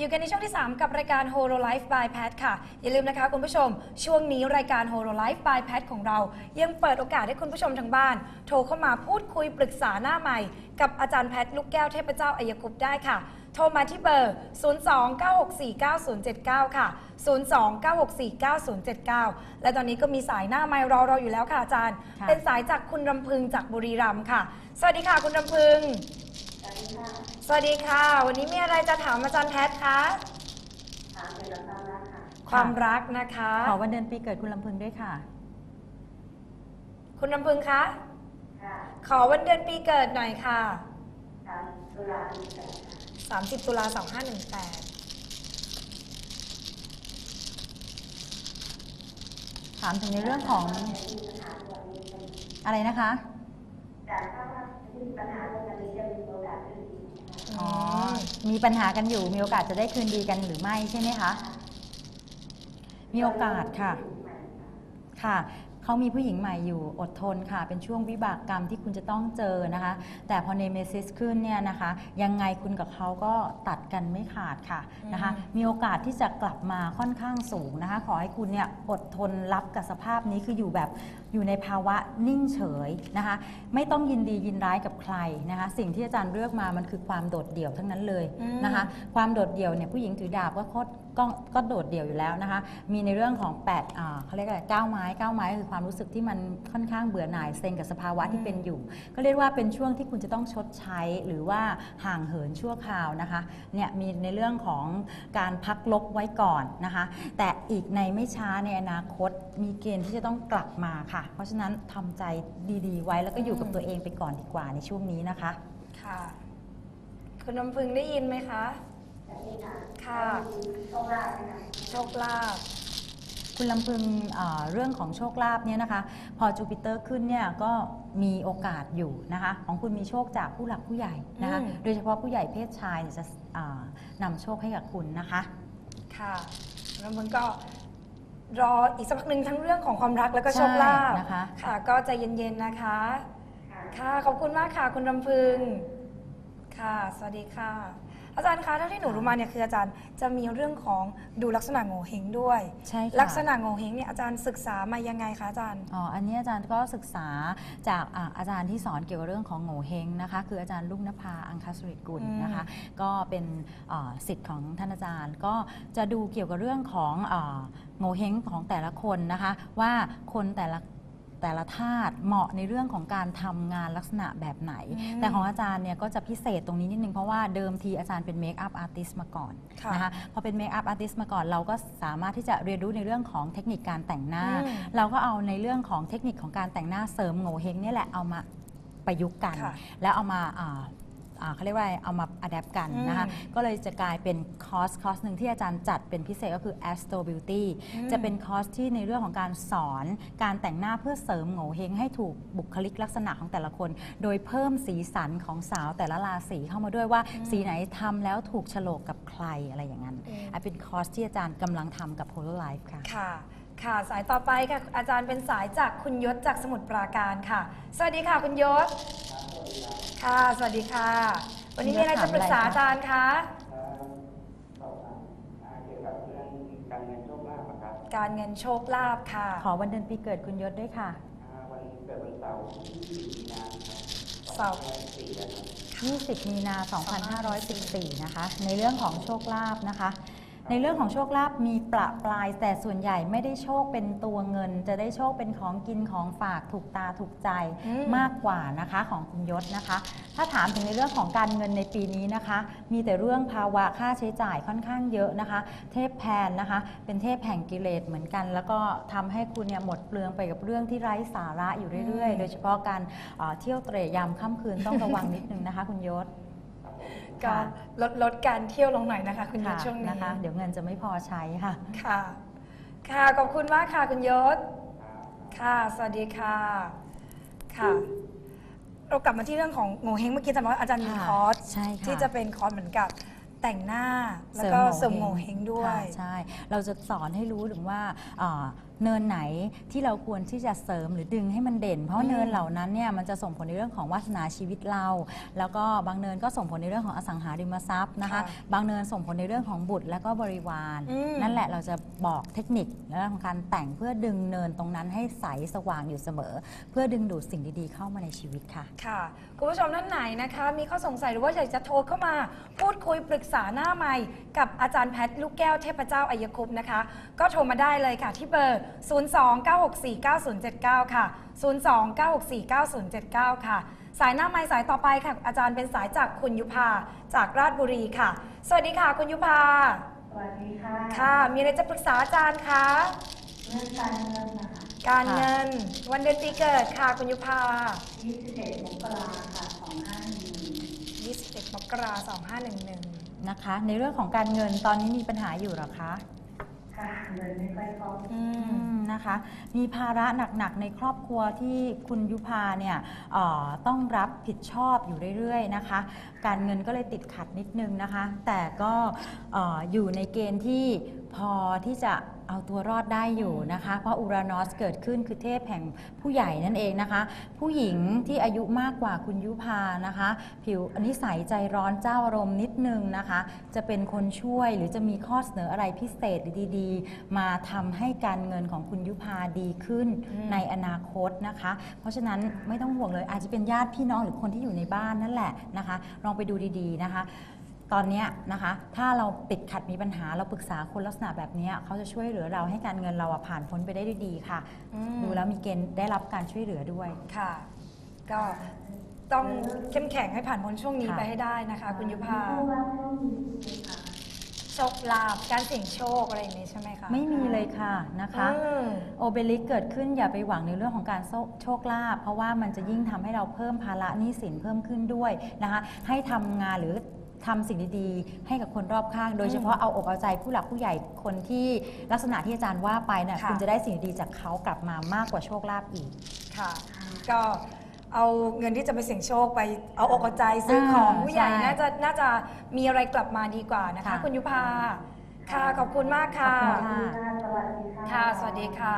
อยู่กันในช่วงที่ 3 กับรายการ Holo Life by Pat ค่ะ อย่าลืมนะคะคุณผู้ชม ช่วงนี้รายการ Holo Life by Pat ของเรา ยังเปิดโอกาสให้คุณผู้ชมทางบ้าน โทรเข้ามาพูดคุยปรึกษาหน้าใหม่ กับอาจารย์แพทย์ลูกแก้วเทพเจ้าอัยคุปต์ได้ค่ะ โทรมาที่เบอร์ 029649079 ค่ะ 029649079 และตอนนี้ก็มีสายหน้าไมค์รอเราอยู่แล้วค่ะอาจารย์ค่ะเป็นสายจากคุณรำพึงจากบุรีรัมย์ค่ะ สวัสดีค่ะคุณรำพึง สวัสดีค่ะ วันนี้มีอะไรจะถามอาจารย์แพทย์คะถามเกี่ยวกับความรักค่ะ ความรักนะคะ ขอวันเดือนปีเกิดคุณลำพึงด้วยค่ะ คุณรำพึงคะ ค่ะขอวันเดือนปีเกิดหน่อยค่ะถามตุลาคมค่ะ30 ตุลา2518 ถามถึงในเรื่องของมีปัญหาตัวนี้เป็นอะไรนะคะ จากถ้าว่าที่มีปัญหาเรื่องนี้จะมีโอกาสขึ้นอีกนะคะอ๋อ มีปัญหากันอยู่ มีโอกาสจะได้คืนดีกันหรือไม่ใช่ไหมคะ มีโอกาสค่ะ ค่ะเขามีผู้หญิงใหม่อยู่อดทนค่ะ เป็นช่วงวิบากกรรมที่คุณจะต้องเจอนะคะ แต่พอเนเมซิสขึ้นเนี่ยนะคะ ยังไงคุณกับเขาก็ตัดกันไม่ขาดค่ะนะคะ มีโอกาสที่จะกลับมาค่อนข้างสูงนะคะ ขอให้คุณเนี่ยอดทนรับกับสภาพนี้คืออยู่แบบอยู่ในภาวะนิ่งเฉยนะคะ ไม่ต้องยินดียินร้ายกับใครนะคะ สิ่งที่อาจารย์เลือกมามันคือความโดดเดี่ยวทั้งนั้นเลยอืมนะคะ ความโดดเดี่ยวเนี่ยผู้หญิงถือดาบก็โคตรก็ก็โดดเดี่ยวอยู่แล้วนะคะ มีในเรื่องของ8อ่าเขาเรียกอะไรก้าวไม้ก้าวไม้ก็คือความรู้สึกที่มันค่อนข้างเบื่อหน่ายเซ็งกับสภาวะที่เป็นอยู่ ก็เรียกว่าเป็นช่วงที่คุณจะต้องชดใช้หรือว่าห่างเหินชั่วคราวนะคะเนี่ยมีในเรื่องของการพักลบไว้ก่อนนะคะ แต่อีกในไม่ช้าในอนาคตมีเกณฑ์ที่จะต้องกลับมาค่ะเพราะฉะนั้นทำใจดีๆ ไว้แล้วก็อยู่กับตัวเองไปก่อนดีกว่าในช่วงนี้นะคะ ค่ะ คุณรำพึงได้ยินไหมคะแบบนี้ค่ะค่ะโชคลาภนะคะโชคลาภคุณลำพึงเอ่อเรื่องของโชคลาภเนี่ยนะคะ พอจูปิเตอร์ขึ้นเนี่ยก็มีโอกาสอยู่นะคะ ของคุณมีโชคจากผู้หลักผู้ใหญ่นะคะอืมโดยเฉพาะผู้ใหญ่เพศชายเนี่ยจะอ่านำโชคให้กับคุณนะคะ ค่ะคุณรำพึงก็ รออีกสักพักหนึ่งทั้งเรื่องของความรักแล้วก็โชคลาภใช่นะคะ ค่ะ ก็ใจเย็นๆนะคะ ค่ะค่ะขอบคุณมากค่ะ คุณรำพึง ค่ะ สวัสดีค่ะ อาจารย์คะเท่าที่หนูรู้มาเนี่ยคืออาจารย์จะมีเรื่องของดูลักษณะโงเ่เฮงด้วย ใช่ค่ะลักษณะโงเ่เฮงเนี่ยอาจารย์ศึกษามายังไงคะอาจารย์ อ๋อ อันนี้อาจารย์ก็ศึกษาจากอ่าอาจารย์ที่สอนเกี่ยวกับเรื่องของโงเฮงนะคะ คืออาจารย์ลุงนภาอังคสุริกุลอืมนะคะ ก็เป็นอ่าสิทธิ์ของท่านอาจารย์ ก็จะดูเกี่ยวกับเรื่องของอ่าโงเฮงของแต่ละคนนะคะ ว่าคนแต่ละ แต่ละธาตุเหมาะในเรื่องของการทำงานลักษณะแบบไหนอืมแต่ของอาจารย์เนี่ยก็จะพิเศษตรงนี้นิดนึง เพราะว่าเดิมทีอาจารย์เป็นเมคอัพอาร์ติสมาก่อนค่ะนะคะพอเป็นเมคอัพอาร์ติสมาก่อนเราก็สามารถที่จะเรียนรู้ในเรื่องของเทคนิคการแต่งหน้า อืมเราก็เอาในเรื่องของเทคนิคของการแต่งหน้าเสริมโงเฮงเนี่ยแหละเอามาประยุกต์กัน ค่ะ แล้วเอามาอ่า อ่าเขาเรียกว่าอะไรเอามาอัดแอปกันนะคะอืมก็เลยจะกลายเป็นคอร์สคอร์สหนึ่งที่อาจารย์จัดเป็นพิเศษก็คือ Astro Beauty อืมจะเป็นคอร์สที่ในเรื่องของการสอนการแต่งหน้าเพื่อเสริมโงเฮงให้ถูกบุคลิกลักษณะของแต่ละคน โดยเพิ่มสีสันของสาวแต่ละราศีเข้ามาด้วยว่าอืมสีไหนทำแล้วถูกโฉลกกับใครอะไรอย่างนั้นอืมอันเป็นคอร์สที่อาจารย์กำลังทำกับ Polo Life ค่ะค่ะ ค่ะ สายต่อไปค่ะอาจารย์เป็นสายจากคุณยศจากสมุทรปราการค่ะ สวัสดีค่ะคุณยศ ค่ะ สวัสดีค่ะ วันนี้มีอะไรจะปรึกษาอาจารย์คะสอบถามอ่าเกี่ยวกับเรื่องการเงินโชคลาภอะครับการเงินโชคลาภค่ะ ขอวันเดือนปีเกิดคุณยศด้วยค่ะอ่าวันเกิดวันเสาร์ที่4มีนาคมเสาร์2504นะครับ20 มีนา 2514 นะคะ ในเรื่องของโชคลาภนะคะ ในเรื่องของโชคลาภมีประปราย แต่ส่วนใหญ่ไม่ได้โชคเป็นตัวเงิน จะได้โชคเป็นของกินของฝากถูกตาถูกใจอืม มากกว่านะคะของคุณยศนะคะ ถ้าถามถึงในเรื่องของการเงินในปีนี้นะคะ มีแต่เรื่องภาวะค่าใช้จ่ายค่อนข้างเยอะนะคะ เทพแพนนะคะ เป็นเทพแห่งกิเลสเหมือนกัน แล้วก็ทำให้คุณเนี่ยหมดเปลืองไปกับเรื่องที่ไร้สาระอยู่เรื่อย อืม ๆ โดยเฉพาะการเอ่อเที่ยวเตร่ยามค่ำคืนต้องระวังนิดนึงนะคะ คุณยศ ก็ลดลดการเที่ยวลงหน่อยนะคะ คุณยศค่ะช่วงนี้นะคะ เดี๋ยวเงินจะไม่พอใช้ค่ะ ค่ะ ค่ะ ขอบคุณมากค่ะคุณยศ ค่ะ สวัสดีค่ะ ค่ะ เรากลับมาที่เรื่องของโงเฮงเมื่อกี้จำว่าอาจารย์มีค่ะคอร์สใช่ค่ะที่จะเป็นคอร์สเหมือนกับ แต่งหน้า แล้วก็เสริมโงเฮงด้วย ค่ะใช่ เราจะสอนให้รู้ถึงว่าเอ่อเนินไหนที่เราควรที่จะเสริมหรือดึงให้มันเด่น เพราะอืมเนินเหล่านั้นเนี่ยมันจะส่งผลในเรื่องของวาสนาชีวิตเรา แล้วก็บางเนินก็ส่งผลในเรื่องของอสังหาริมทรัพย์นะคะ ค่ะบางเนินส่งผลในเรื่องของบุตรและก็บริวาร อืม นั่นแหละเราจะบอกเทคนิคในเรื่องของการแต่งเพื่อดึงเนินตรงนั้นให้ใสสว่างอยู่เสมอ เพื่อดึงดูดสิ่งดีๆเข้ามาในชีวิตค่ะ ค่ะ คุณผู้ชมท่านไหนนะคะ มีข้อสงสัยหรือว่าอยากจะโทรเข้ามา พูดคุยปรึกษาหน้าใหม่ กับอาจารย์แพทย์ลูกแก้วเทพเจ้าอายคุปต์นะคะ ก็โทรมาได้เลยค่ะที่เบอร์ 029649079 ค่ะ 029649079 ค่ะ สายหน้าไม้สายต่อไปค่ะ อาจารย์เป็นสายจากคุณยุพาจากราชบุรีค่ะ สวัสดีค่ะคุณยุพาสวัสดีค่ะ ค่ะ มีอะไรจะปรึกษาอาจารย์คะเรื่องการเงินนะคะการเงิน วันเดือนปีเกิดค่ะคุณยุพา21มกราค่ะ2511 21มกราคม2511 นะคะ ในเรื่องของการเงินตอนนี้มีปัญหาอยู่เหรอคะค่ะเงินไม่ค่อยพออืมอืมนะคะ มีภาระหนักๆในครอบครัวที่คุณยุพาเนี่ยเอ่อต้องรับผิดชอบอยู่เรื่อยๆนะคะ การเงินก็เลยติดขัดนิดนึงนะคะ แต่ก็เอ่ออยู่ในเกณฑ์ที่พอที่จะเอาตัวรอดได้อยู่นะคะ เพราะอูรานอสเกิดขึ้นคือเทพแห่งผู้ใหญ่นั่นเองนะคะ ผู้หญิงที่อายุมากกว่าคุณยุพานะคะ ผิวนิสัยใจร้อนเจ้าอารมณ์นิดนึงนะคะ จะเป็นคนช่วยหรือจะมีข้อเสนออะไรพิเศษหรือดีๆ มาทำให้การเงินของคุณยุพาดีขึ้นอืมในอนาคตนะคะ เพราะฉะนั้นไม่ต้องห่วงเลยอาจจะเป็นญาติพี่น้องหรือคนที่อยู่ในบ้านนั่นแหละนะคะ ลองไปดูดีๆนะคะ ตอนเนี้ยนะคะ ถ้าเราติดขัดมีปัญหาเราปรึกษาคนลักษณะแบบเนี้ยเขาจะช่วยเหลือเราให้การเงินเราอะผ่านพ้นไปได้ด้วยดีค่ะอืมดูแล้วมีเกณฑ์ได้รับการช่วยเหลือด้วยค่ะ ก็ต้องเข้มแข็งให้ผ่านพ้นช่วงนี้ค่ะไปให้ได้นะคะ คุณยุพาผู้ว่าช่วงนี้ค่ะโชคลาภการเสี่ยงโชคอะไรอย่างนี้ใช่ไหมคะไม่มีเลยค่ะนะคะอืมโอเบลิกเกิดขึ้นอย่าไปหวังในเรื่องของการโชโชคลาภเพราะว่ามันจะยิ่งทำให้เราเพิ่มภาระหนี้สินเพิ่มขึ้นด้วยนะคะ ให้ทำงานหรือ ทำสิ่งดีๆ ให้กับคนรอบข้าง โดยเฉพาะเอาอกเอาใจผู้หลักผู้ใหญ่คนที่ลักษณะที่อาจารย์ว่าไปเนี่ยค่ะ คุณจะได้สิ่งดีๆจากเขากลับมามากกว่าโชคลาภอีก ค่ะ ก็เอาเงินที่จะไปเสี่ยงโชคไปเอาอกเอาใจซื้อของอ่าผู้ใหญ่ใช่น่าจะน่าจะมีอะไรกลับมาดีกว่านะคะ ค่ะ คุณยุพาค่ะขอบคุณมากค่ะ ขอบคุณค่ะสวัสดีค่ะค่ะ สวัสดีค่ะ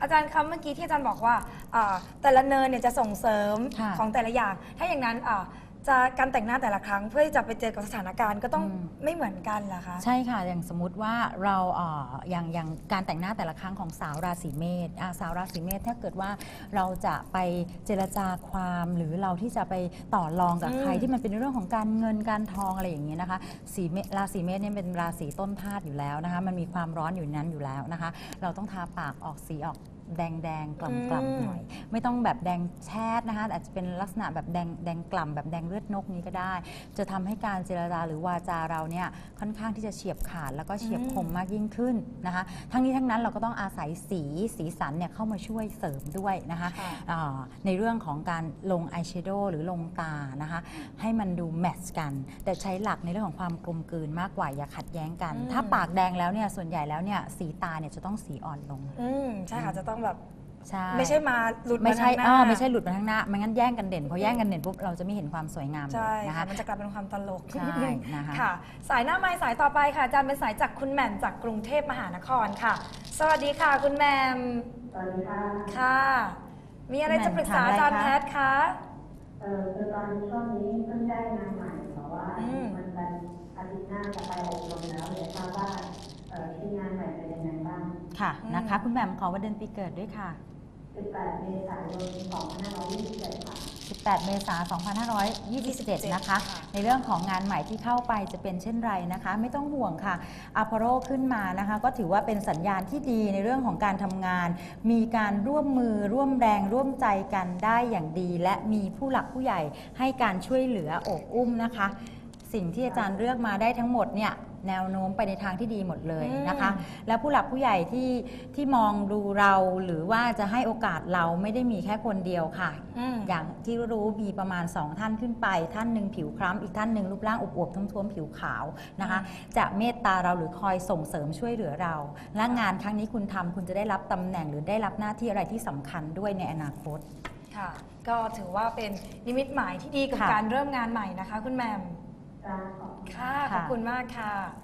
อาจารย์คะเมื่อกี้ที่อาจารย์บอกว่าอ่าแต่ละเนินเนี่ยจะส่งเสริมค่ะ ของแต่ละอย่าง ถ้าอย่างนั้นอ่า จะการแต่งหน้าแต่ละครั้ง เพื่อที่จะไปเจอกับสถานการณ์ก็ต้องอืม ไม่เหมือนกันเหรอคะ ใช่ค่ะ อย่างสมมติว่าเราเอ่ออย่างอย่างการแต่งหน้าแต่ละครั้งของสาวราศีเมษอะสาวราศีเมษถ้าเกิดว่าเราจะไปเจรจาความหรือเราที่จะไปต่อรองกับอืม ใครที่มันเป็นเรื่องของการเงินการทองอะไรอย่างนี้ยนะคะสีเมษราศีเมษเนี่ยเป็นราศีต้นธาตุอยู่แล้วนะคะ มันมีความร้อนอยู่ในนั้นอยู่แล้วนะคะ เราต้องทาปากออกสีออก แดงแดงๆกล่ำกล่ำหน่อย ไม่ต้องแบบแดงแชดนะคะอาจจะเป็นลักษณะแบบแดงแดงกล่ำแบบแดงเลือดนกนี้ก็ได้ จะทำให้การเจรจาหรือวาจาเราเนี่ยค่อนข้างที่จะเฉียบขาดแล้วก็เฉียบคมมากยิ่งขึ้นนะคะ ทั้งนี้ทั้งนั้นเราก็ต้องอาศัยสีสีสันเนี่ยเข้ามาช่วยเสริมด้วยนะคะค่ะอ่าในเรื่องของการลงอายแชโดว์หรือลงตานะคะให้มันดูแมทช์กัน แต่ใช้หลักในเรื่องของความกลมกลืนมากกว่าอย่าขัดแย้งกันอืมถ้าปากแดงแล้วเนี่ยส่วนใหญ่แล้วเนี่ยสีตาเนี่ยจะต้องสีอ่อนลงอืมใช่ค่ะจะต้องแบบใช่ไม่ใช่มาหลุดมาไม่ใช่ทางหเอน้าอไม่ใช่หลุดมาข้างหน้าไม่งั้นแย่งกันเด่นพอแย่งกันเด่นปุ๊บเราจะไม่เห็นความสวยงามเลใช่ยนะค่ะคะ มันจะกลายเป็นความตลกใช่นะคะค่ะ สายหน้าไม้สายต่อไปค่ะอาจารย์เป็นสายจากคุณแหม่มจากกรุงเทพมหานครค่ะ สวัสดีค่ะคุณแหม่มสวัสดีค่ะค่ะ มีอะไรจะปรึกษาคุณอาแหม่จารมย์ถามอะไรคะแพทย์คะ เออคือตอนช่วงนี้เพิ่งได้งานใหม่แต่ว่าอืม มันเป็นอาทิตย์หน้าจะไปอบรมแล้วเดี๋ยวทราบว่าเออที่งานใหม่ ค่ะนะคะ คุณแหม่มขอวันเดือนปีเกิดด้วยค่ะ 18 เมษายน2527ค่ะ 18 เมษายน2527 นะคะค่ะในเรื่องของงานใหม่ที่เข้าไปจะเป็นเช่นไรนะคะ ไม่ต้องห่วงค่ะอพอโลขึ้นมานะคะ ก็ถือว่าเป็นสัญญาณที่ดีในเรื่องของการทำงาน มีการร่วมมือร่วมแรงร่วมใจกันได้อย่างดี และมีผู้หลักผู้ใหญ่ให้การช่วยเหลือโอบอุ้มนะคะ สิ่งที่อาจารย์เลือกมาได้ทั้งหมดเนี่ยแนวโน้มไปในทางที่ดีหมดเลยนะคะ แล้วผู้หลักผู้ใหญ่ที่ที่มองดูเราหรือว่าจะให้โอกาสเราไม่ได้มีแค่คนเดียวค่ะอืมอย่างที่รู้มีประมาณ 2 ท่านขึ้นไป ท่านหนึ่งผิวคล้ำอีกท่านหนึ่งรูปร่างอวบๆท้วมๆผิวขาวนะคะ จะเมตตาเราหรือคอยส่งเสริมช่วยเหลือเรา และงานครั้งนี้คุณทำคุณจะได้รับตำแหน่งหรือได้รับหน้าที่อะไรที่สำคัญด้วยในอนาคตค่ะ ก็ถือว่าเป็นนิมิตหมายที่ดีกับค่ะการเริ่มงานใหม่นะคะ คุณแหม่มจ้าขอบคุณ ค่ะขอบคุณมากค่ะ